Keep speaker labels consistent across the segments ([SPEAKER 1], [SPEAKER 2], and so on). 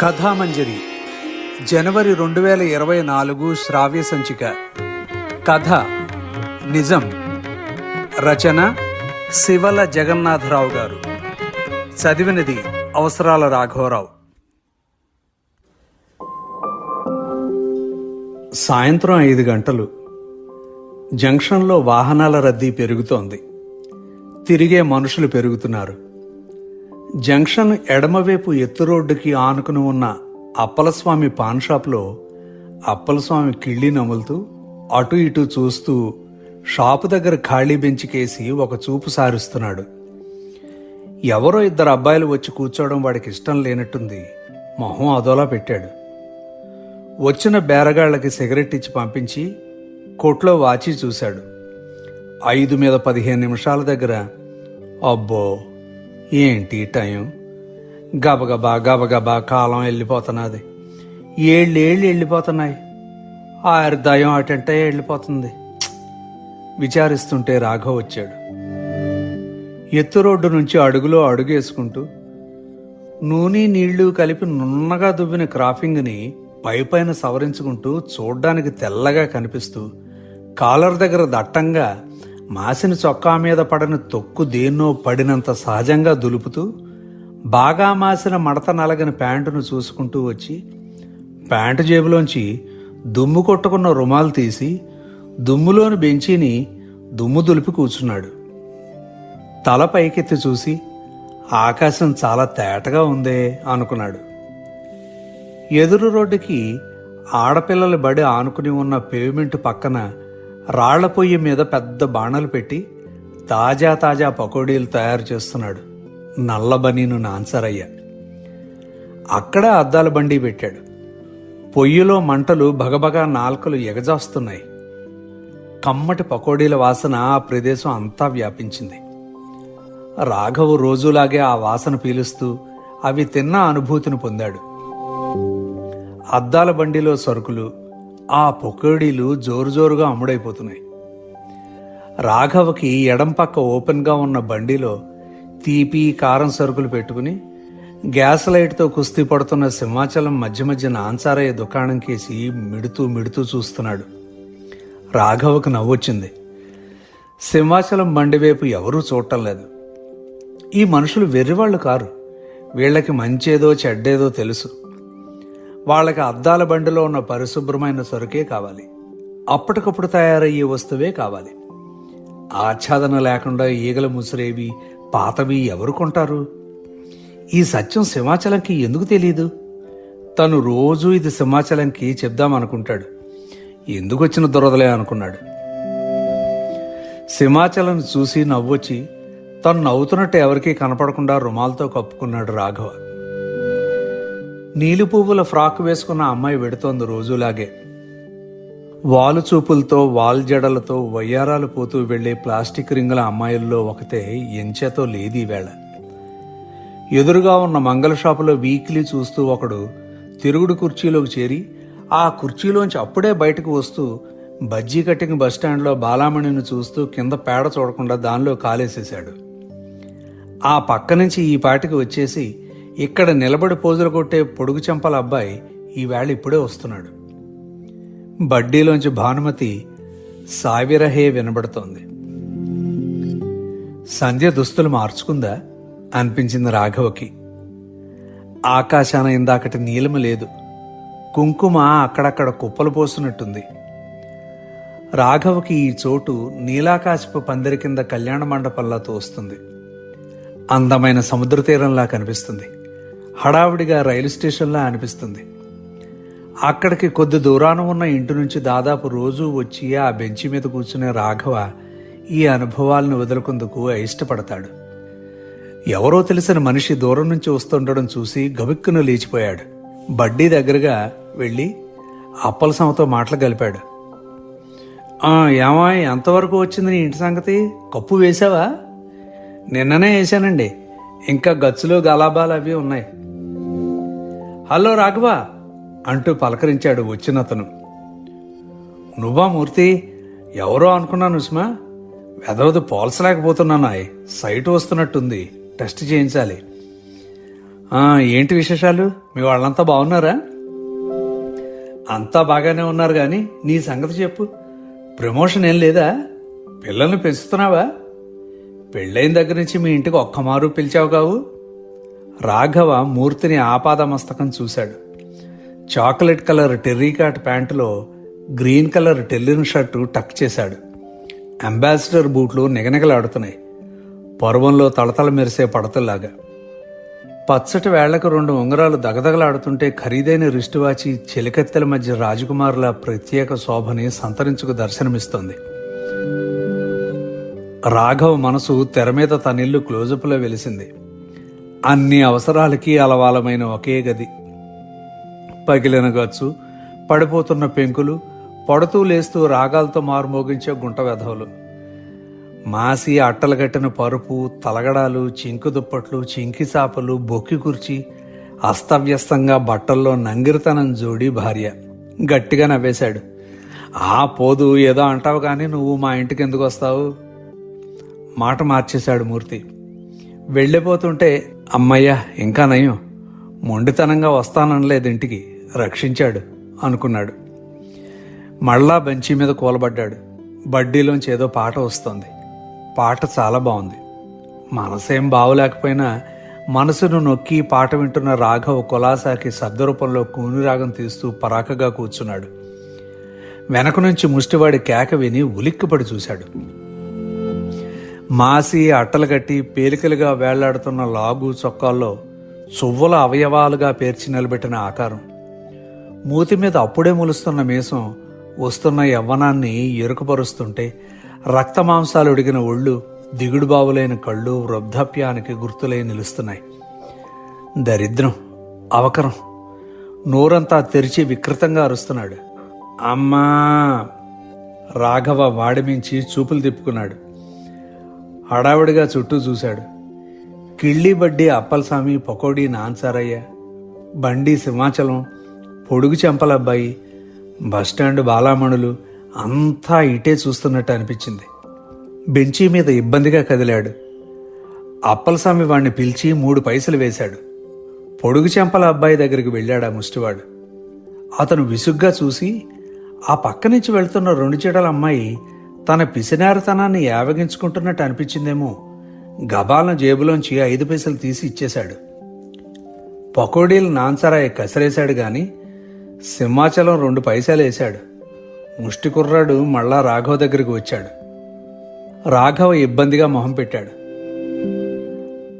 [SPEAKER 1] కథామంజరి. జనవరి రెండు వేల ఇరవై నాలుగు శ్రావ్య సంచిక. కథ నిజం. రచన శివల జగన్నాథరావు గారు. చదివినది అవసరాల రాఘవరావు. సాయంత్రం ఐదు గంటలు. జంక్షన్లో వాహనాల రద్దీ పెరుగుతోంది. తిరిగే మనుషులు పెరుగుతున్నారు. జంక్షన్ ఎడమవైపు ఎత్తు రోడ్డుకి ఆనుకుని ఉన్న అప్పలస్వామి పాన్ షాప్లో అప్పలస్వామి కిళ్ళి నములుతూ అటు ఇటు చూస్తూ షాపు దగ్గర ఖాళీ బెంచికేసి ఒక చూపు సారుస్తున్నాడు. ఎవరో ఇద్దరు అబ్బాయిలు వచ్చి కూర్చోవడం వాడికి ఇష్టం లేనట్టుంది. మొహం అదోలా పెట్టాడు. వచ్చిన బేరగాళ్ళకి సిగరెట్ ఇచ్చి పంపించి కొట్లో వాచి చూశాడు. ఐదు మీద పదిహేను నిమిషాల దగ్గర అబ్బో! ఏంటి టైం? గబగబా గబగబా కాలం వెళ్ళిపోతున్నది. ఏళ్ళు ఏళ్ళు వెళ్ళిపోతున్నాయి. ఆరు దయం అటంటే వెళ్ళిపోతుంది. విచారిస్తుంటే రాఘవ్ వచ్చాడు. ఎత్తు రోడ్డు నుంచి అడుగులో అడుగేసుకుంటూ నూనె నీళ్ళు కలిపి నున్నగా దువ్విన క్రాఫింగ్ని పైపైన సవరించుకుంటూ చూడ్డానికి తెల్లగా కనిపిస్తూ కాలర్ దగ్గర దట్టంగా మాసిన చొక్కా మీద పడని తొక్కు దేన్నో పడినంత సహజంగా దులుపుతూ బాగా మాసిన మడత నలగని ప్యాంటును చూసుకుంటూ వచ్చి ప్యాంటు జేబులోంచి దుమ్ము కొట్టుకున్న రుమాలు తీసి దుమ్ములోని బెంచీని దుమ్ము దులిపి కూర్చున్నాడు. తల పైకెత్తి చూసి ఆకాశం చాలా తేటగా ఉందే అనుకున్నాడు. ఎదురు రోడ్డుకి ఆడపిల్లల బడి ఆనుకుని ఉన్న పేమెంట్ పక్కన రాళ్ళ పొయ్యి మీద పెద్ద బాణలు పెట్టి తాజా తాజా పకోడీలు తయారు చేస్తున్నాడు నల్ల బనీను నాన్సరయ్య. అక్కడ అద్దాల బండి పెట్టాడు. పొయ్యిలో మంటలు భగభగా నాల్కలు ఎగజాస్తున్నాయి. కమ్మటి పకోడీల వాసన ఆ ప్రదేశం అంతా వ్యాపించింది. రాఘవు రోజులాగే ఆ వాసన పీలుస్తూ అవి తిన్న అనుభూతిని పొందాడు. అద్దాల బండిలో సరుకులు ఆ పొకోడీలు జోరుజోరుగా అమ్ముడైపోతున్నాయి. రాఘవకి ఎడం పక్క ఓపెన్గా ఉన్న బండిలో తీపి కారం సరుకులు పెట్టుకుని గ్యాస్ లైట్తో కుస్తీ పడుతున్న సింహాచలం మధ్య మధ్య నాన్సారయ్య దుకాణం కేసి మిడుతూ మిడుతూ చూస్తున్నాడు. రాఘవకు నవ్వొచ్చింది. సింహాచలం బండి వైపు ఎవరూ చూడటం లేదు. ఈ మనుషులు వెర్రివాళ్ళు కారు. వీళ్ళకి మంచేదో చెడ్డేదో తెలుసు. వాళ్ళకి అద్దాల బండిలో ఉన్న పరిశుభ్రమైన సరుకే కావాలి. అప్పటికప్పుడు తయారయ్యే వస్తువే కావాలి. ఆచ్ఛాదన లేకుండా ఈగలు ముసిరేవి పాతవి ఎవరు కొంటారు? ఈ సత్యం సింహాచలంకి ఎందుకు తెలియదు తను రోజు ఇది సింహాచలంకి చెప్దామనుకుంటాడు. ఎందుకు వచ్చిన దురదలే అనుకున్నాడు. సింహాచలం చూసి నవ్వొచ్చి తను నవ్వుతున్నట్టు ఎవరికీ కనపడకుండా రుమాలతో కప్పుకున్నాడు రాఘవ. నీలి పువ్వుల ఫ్రాక్ వేసుకున్న అమ్మాయి వెడుతోంది రోజులాగే. వాలు చూపులతో వాల్ జడలతో వయ్యారాలు పోతూ వెళ్ళే ప్లాస్టిక్ రింగుల అమ్మాయిల్లో ఒకతే ఎంచేతో లేదు వేళ. ఎదురుగా ఉన్న మంగళ షాపులో వీక్లీ చూస్తూ ఒకడు తిరుగుడు కుర్చీలోకి చేరి ఆ కుర్చీలోంచి అప్పుడే బయటకు వస్తూ బజ్జీ కట్టింగ్ బస్టాండ్లో బాలామణిని చూస్తూ కింద పేడ చూడకుండా దానిలో కాలేసేశాడు. ఆ పక్క నుంచి ఈ పాటికి వచ్చేసి ఇక్కడ నిలబడి పోజులు కొట్టే పొడుగు చెంపల అబ్బాయి ఈవేళ ఇప్పుడే వస్తున్నాడు. బడ్డీలోంచి భానుమతి సావిరహే వినబడుతోంది. సంధ్య దుస్తులు మార్చుకుందా? అనిపించింది రాఘవకి. ఆకాశాన ఇందాకటి నీలము లేదు. కుంకుమ అక్కడక్కడ కుప్పలు పోస్తున్నట్టుంది రాఘవకి ఈ చోటు నీలాకాశపు పందిరి కింద కళ్యాణ మండపంలా తోస్తుంది. అందమైన సముద్ర తీరంలా కనిపిస్తుంది. హడావిడిగా రైలు స్టేషన్లా అనిపిస్తుంది. అక్కడికి కొద్ది దూరాన ఉన్న ఇంటి నుంచి దాదాపు రోజు వచ్చి ఆ బెంచి మీద కూర్చునే రాఘవ ఈ అనుభవాలను వదులుకుందుకు ఇష్టపడతాడు ఎవరో తెలిసిన మనిషి దూరం నుంచి వస్తుండడం చూసి గబిక్కును లేచిపోయాడు. బడ్డీ దగ్గరగా వెళ్ళి అప్పలసమతో మాటలు కలిపాడు. ఏమా ఎంతవరకు వచ్చింది నీ ఇంటి సంగతి? కప్పు వేసావా? నిన్ననే వేశానండి. ఇంకా గచ్చులో గలాబాలు అవి ఉన్నాయి. హలో రాఘవ అంటూ పలకరించాడు వచ్చినతను. నువ్వా మూర్తి? ఎవరో అనుకున్నాను సుమా. వెదవది పోల్చలేకపోతున్నానాయ్ సైట్ వస్తున్నట్టుంది. టెస్ట్ చేయించాలి. ఏంటి విశేషాలు? మీ వాళ్ళంతా బాగున్నారా? అంతా బాగానే ఉన్నారు కానీ నీ సంగతి చెప్పు. ప్రమోషన్ ఏం లేదా? పిల్లల్ని పెంచుతున్నావా? పెళ్ళైన దగ్గర నుంచి మీ ఇంటికి ఒక్క మారు పిలిచావు కావు. రాఘవ మూర్తిని ఆపాదమస్తకం చూశాడు. చాక్లెట్ కలర్ టెర్రీకాట్ ప్యాంటులో గ్రీన్ కలర్ టెల్లిన్ షర్టు టక్ చేశాడు. అంబాసిడర్ బూట్లు నిగనిగలాడుతున్నాయి. పర్వంలో తళతళ మెరిసే పడతల్లాగా. పచ్చటి వేళ్ళకు రెండు ఉంగరాలు దగదగలాడుతుంటే ఖరీదైన రిస్ట్ వాచి చెలికత్తెల మధ్య రాజకుమారుల ప్రత్యేక శోభని సంతరించుకు దర్శనమిస్తోంది. రాఘవ మనసు తెర మీద తనిల్లు క్లోజప్లో వెలిసింది. అన్ని అవసరాలకి అలవాలమైన ఒకే గది. పగిలిన గచ్చు పడిపోతున్న పెంకులు పడుతూ లేస్తూ రాగాలతో మారుమోగించే గుంట వెధవలు. మాసి అట్టలు కట్టిన పరుపు తలగడాలు చింకు దుప్పట్లు చింకి చాపలు బొక్కి కుర్చి అస్తవ్యస్తంగా బట్టల్లో నంగిరితనం జోడి భార్య. గట్టిగా నవ్వేశాడు. ఆ పోదు ఏదో అంటావు కానీ నువ్వు మా ఇంటికి ఎందుకు వస్తావు? మాట మార్చేశాడు మూర్తి. వెళ్ళిపోతుంటే అమ్మయ్య ఇంకా నయం. మొండితనంగా వస్తాననలేదు ఇంటికి. రక్షించాడు అనుకున్నాడు. మళ్ళా బెంచీ మీద కూలబడ్డాడు. బడ్డీలోంచి ఏదో పాట వస్తోంది. పాట చాలా బాగుంది. మనసేం బావులేకపోయినా మనసును నొక్కి పాట వింటున్న రాఘవ కులాసాకి శబ్దరూపంలో కూనిరాగం తీస్తూ పరాకగా కూర్చున్నాడు. వెనక నుంచి ముష్టివాడి కేక విని ఉలిక్కిపడి చూశాడు. మాసి అట్టలు కట్టి పేలికలుగా వేళ్ళాడుతున్న లాగు చొక్కాల్లో చువ్వల అవయవాలుగా పేర్చి నిలబెట్టిన ఆకారం. మూతి మీద అప్పుడే మొలుస్తున్న మీసం వస్తున్న యవ్వనాన్ని ఎరుకుపరుస్తుంటే రక్తమాంసాలు ఉడిగిన ఒళ్ళు దిగుడు బావులైన కళ్ళు వృద్ధాప్యానికి గుర్తులై నిలుస్తున్నాయి. దరిద్రం అవకరం. నోరంతా తెరిచి వికృతంగా అరుస్తున్నాడు. అమ్మా! రాఘవ వాడిమించి చూపులు తిప్పుకున్నాడు. హడావిడిగా చుట్టూ చూశాడు. కిళ్ళి బడ్డి అప్పలస్వామి పకోడీ నాన్సారయ్య బండి సింహాచలం పొడుగు చెంపలబ్బాయి బస్టాండ్ బాలామణులు అంతా ఇటే చూస్తున్నట్టు అనిపించింది. బెంచి మీద ఇబ్బందిగా కదిలాడు. అప్పలస్వామి వాణ్ణి పిలిచి మూడు పైసలు వేశాడు. పొడుగు చెంపల అబ్బాయి దగ్గరికి వెళ్ళాడు ఆ ముష్టివాడు. అతను విసుగ్గా చూసి ఆ పక్క నుంచి వెళ్తున్న రెండు చీటల అమ్మాయి తన పిసినారితనాన్ని యావగించుకుంటున్నట్టు అనిపించిందేమో. గబాలను జేబులోంచి ఐదు పైసలు తీసి ఇచ్చేశాడు. పకోడీలు నాన్సరాయి కసిరేశాడు గాని సింహాచలం రెండు పైసలు వేశాడు. ముష్టి కుర్రాడు మళ్ళా రాఘవ దగ్గరికి వచ్చాడు. రాఘవ ఇబ్బందిగా మొహం పెట్టాడు.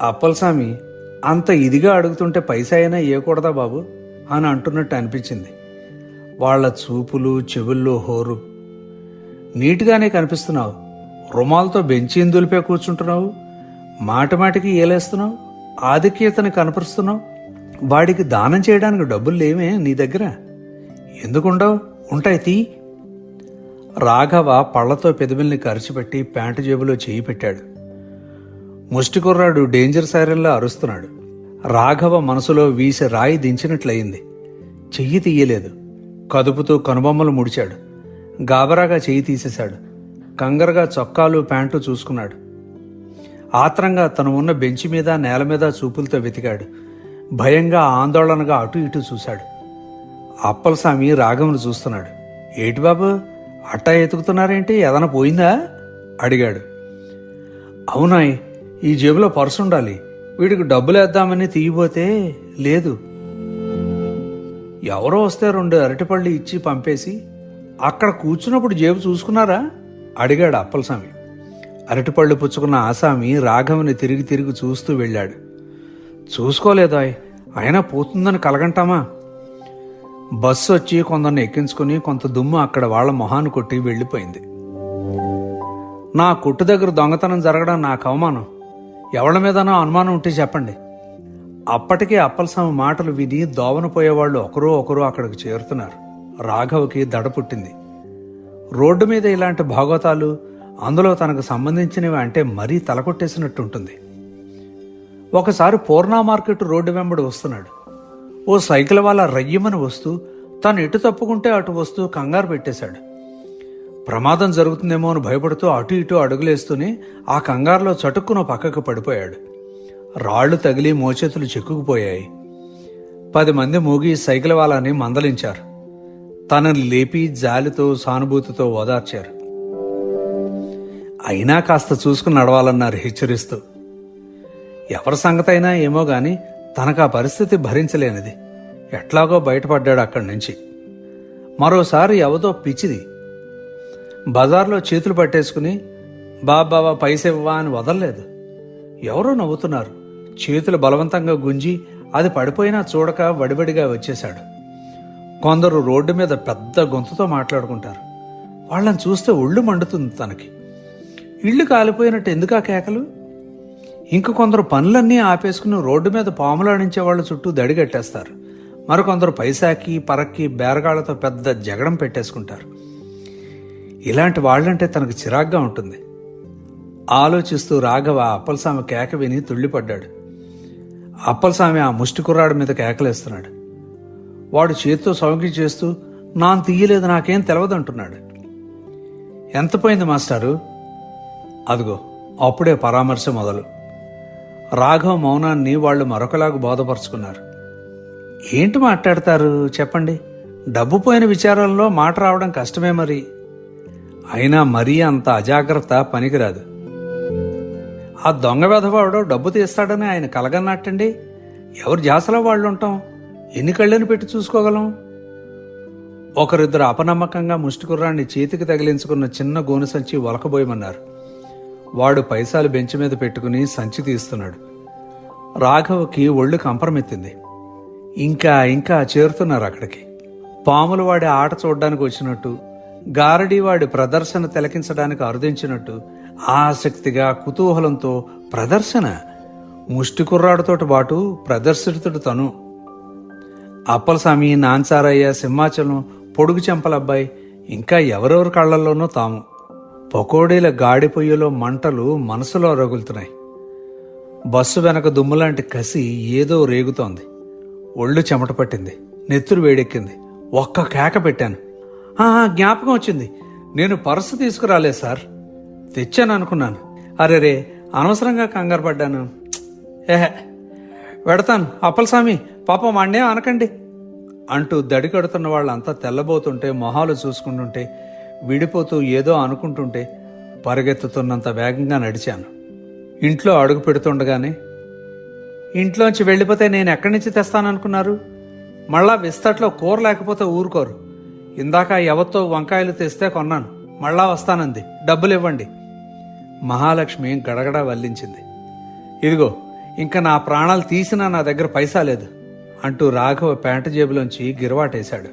[SPEAKER 1] అప్పలస్వామి అంత ఇదిగా అడుగుతుంటే పైసా అయినా ఇవ్వకూడదా బాబు? అని అంటున్నట్టు అనిపించింది. వాళ్ళ చూపులు చెవుల్లో హోరు. నీట్గానే కనిపిస్తున్నావు. రుమాలతో బెంచి దులిపే కూర్చుంటున్నావు? మాటమాటికి ఏలేస్తున్నావు? ఆధిక్యతను కనపరుస్తున్నావు? వాడికి దానం చేయడానికి డబ్బులు లేవే నీ దగ్గర? ఎందుకుండవు? ఉంటాయి తీ. రాఘవ పళ్ళతో పెదవిల్ని కరిచిపెట్టి ప్యాంటు జేబులో చేయి పెట్టాడు. ముష్టి కుర్రాడు డేంజర్ సైరన్లా అరుస్తున్నాడు. రాఘవ మనసులో వీసి రాయి దించినట్లయింది. చెయ్యి తీయలేదు. కదుపుతూ కనుబొమ్మలు ముడిచాడు. గాబరాగా చేయి తీసేశాడు. కంగరగా చొక్కాలు ప్యాంటు చూసుకున్నాడు. ఆత్రంగా తను ఉన్న బెంచి మీద నేల మీద చూపులతో వెతికాడు. భయంగా ఆందోళనగా అటు ఇటు చూశాడు. అప్పలస్వామి రాఘవను చూస్తున్నాడు. ఏటి బాబు అట్టా ఎతుకుతున్నారేంటి? ఏదైనా పోయిందా? అడిగాడు. అవునాయ్ ఈ జేబులో పర్సు ఉండాలి. వీడికి డబ్బులు వేద్దామని తీయబోతే లేదు. ఎవరో వస్తే రెండు అరటిపళ్ళు ఇచ్చి పంపేసి అక్కడ కూర్చున్నప్పుడు జేబు చూసుకున్నారా? అడిగాడు అప్పలస్వామి. అరటిపళ్ళు పుచ్చుకున్న ఆసామి రాఘవని తిరిగి తిరిగి చూస్తూ వెళ్ళాడు. చూసుకోలేదాయ్ అయినా పోతుందని కలగంటామా? బస్సు వచ్చి కొందరిని ఎక్కించుకుని కొంత దుమ్ము అక్కడ వాళ్ళ మొహాన్ని కొట్టి వెళ్ళిపోయింది. నా కొట్టు దగ్గర దొంగతనం జరగడం నాకు అవమానం. ఎవళ్ళ మీదనో అనుమానం ఉంటే చెప్పండి. అప్పటికే అప్పలస్వామి మాటలు విని దోవన పోయేవాళ్ళు ఒకరో ఒకరు అక్కడికి చేరుతున్నారు. రాఘవకి దడ పుట్టింది. రోడ్డు మీద ఇలాంటి భాగవతాలు అందులో తనకు సంబంధించినవి అంటే మరీ తలకొట్టేసినట్టుంటుంది. ఒకసారి పూర్ణా మార్కెట్ రోడ్డు వెంబడి వస్తున్నాడు. ఓ సైకిల్ వాళ్ళ రయ్యమని వస్తూ తను ఎటు తప్పుకుంటే అటు వస్తూ కంగారు పెట్టేశాడు. ప్రమాదం జరుగుతుందేమో అని భయపడుతూ అటు ఇటు అడుగులేస్తూనే ఆ కంగారులో చటుక్కున పక్కకు పడిపోయాడు. రాళ్ళు తగిలి మోచేతులు చెక్కుకుపోయాయి. పది మంది మూగి సైకిల్ వాళ్ళని మందలించారు. తనని లేపి జాలితో సానుభూతితో ఓదార్చారు. అయినా కాస్త చూసుకుని నడవాలన్నారు హెచ్చరిస్తూ. ఎవరి సంగతైనా ఏమో గాని తనకు ఆ పరిస్థితి భరించలేనిది. ఎట్లాగో బయటపడ్డాడు అక్కడి నుంచి. మరోసారి ఎవతో పిచ్చిది. బజార్లో చేతులు పట్టేసుకుని బాబావా పైసెవ్వా అని వదలలేదు. ఎవరో నవ్వుతున్నారు. చేతులు బలవంతంగా గుంజి అది పడిపోయినా చూడక వడివడిగా వచ్చేశాడు. కొందరు రోడ్డు మీద పెద్ద గొంతుతో మాట్లాడుకుంటారు. వాళ్ళని చూస్తే ఒళ్ళు మండుతుంది తనకి. ఇళ్ళు కాలిపోయినట్టు ఎందుకా కేకలు? ఇంక కొందరు పనులన్నీ ఆపేసుకుని రోడ్డు మీద పాములాడించే వాళ్ళ చుట్టూ దడిగట్టేస్తారు. మరికొందరు పైసాకి పరక్కి బేరగాళ్ళతో పెద్ద జగడం పెట్టేసుకుంటారు. ఇలాంటి వాళ్ళంటే తనకు చిరాగ్గా ఉంటుంది. ఆలోచిస్తూ రాఘవ అప్పలస్వామి కేక విని తుళ్ళిపడ్డాడు. అప్పలస్వామి ఆ ముష్టి కుర్రాడి మీద కేకలేస్తున్నాడు. వాడు చేతితో సౌంకి చేస్తూ నాన్ తీయలేదు నాకేం తెలవదంటున్నాడు ఎంత పోయింది మాస్టారు? అదిగో అప్పుడే పరామర్శ మొదలు. రాఘవ మౌనాన్ని వాళ్ళు మరొకలాగా బోధపరుచుకున్నారు. ఏంటి మాట్లాడతారు? చెప్పండి. డబ్బు పోయిన విచారాల్లో మాట రావడం కష్టమే మరి. అయినా మరీ అంత అజాగ్రత్త పనికిరాదు. ఆ దొంగ వెధవాడు డబ్బు తీస్తాడని ఆయన కలగన్నట్టండి? ఎవరు జాసలో వాళ్ళు ఉంటాం ఎన్ని కళ్ళని పెట్టి చూసుకోగలం? ఒకరిద్దరు అపనమ్మకంగా ముష్టికుర్రాన్ని చేతికి తగిలించుకున్న చిన్న గోను సంచి ఒలకబోయమన్నారు వాడు పైసాలు బెంచ్ మీద పెట్టుకుని సంచి తీస్తున్నాడు. రాఘవకి ఒళ్ళు కంపరమెత్తింది. ఇంకా ఇంకా చేరుతున్నారు అక్కడికి. పాములు వాడి ఆట చూడడానికి వచ్చినట్టు గారడీ వాడి ప్రదర్శన తిలకించడానికి అరుదించినట్టు ఆసక్తిగా కుతూహలంతో ప్రదర్శన. ముష్టి కుర్రాడితోటి పాటు ప్రదర్శితుడు తను. అప్పలస్వామి నాన్సారయ్య సింహాచలం పొడుగు చెంపలబ్బాయి ఇంకా ఎవరెవరి కళ్ళల్లోనూ తాము. పకోడీల గాడి పొయ్యిలో మంటలు మనసులో రగులుతున్నాయి. బస్సు వెనక దుమ్ములాంటి కసి ఏదో రేగుతోంది. ఒళ్ళు చెమట పట్టింది. నెత్తురు వేడెక్కింది. ఒక్క కేక పెట్టాను. జ్ఞాపకం వచ్చింది. నేను పర్సు తీసుకురాలేదు సార్. తెచ్చాను అనుకున్నాను. అరే రే అనవసరంగా కంగారు పడ్డాను. ఏహే వెడతాను అప్పలస్వామి పాపం వాణ్ణే అనకండి అంటూ దడి కడుతున్న వాళ్ళంతా తెల్లబోతుంటే మొహాలు చూసుకుంటుంటే విడిపోతూ ఏదో అనుకుంటుంటే పరిగెత్తుతున్నంత వేగంగా నడిచాను. ఇంట్లో అడుగు పెడుతుండగానే ఇంట్లోంచి వెళ్ళిపోతే నేను ఎక్కడి నుంచి తెస్తాననుకున్నారు? మళ్ళా విస్తట్లో కూర లేకపోతే ఊరుకోరు. ఇందాక ఎవరితో వంకాయలు తెస్తే కొన్నాను. మళ్ళా వస్తానంది. డబ్బులు ఇవ్వండి మహాలక్ష్మి గడగడ వల్లించింది. ఇదిగో ఇంకా నా ప్రాణాలు తీసినా నా దగ్గర పైసా లేదు అంటూ రాఘవ పేంట జేబులోంచి గిరవాటేశాడు.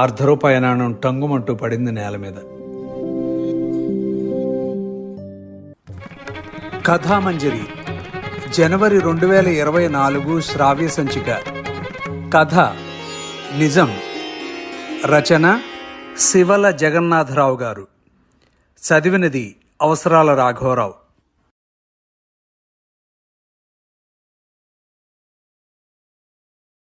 [SPEAKER 1] అర్ధ రూపాయి నాణం టంగుమంటూ పడింది నేల మీద. కథామంజరి జనవరి రెండు వేల ఇరవై నాలుగు శ్రావ్య సంచిక. కథ నిజం. రచన శివల జగన్నాథరావు గారు. చదివినది అవసరాల రాఘవరావు.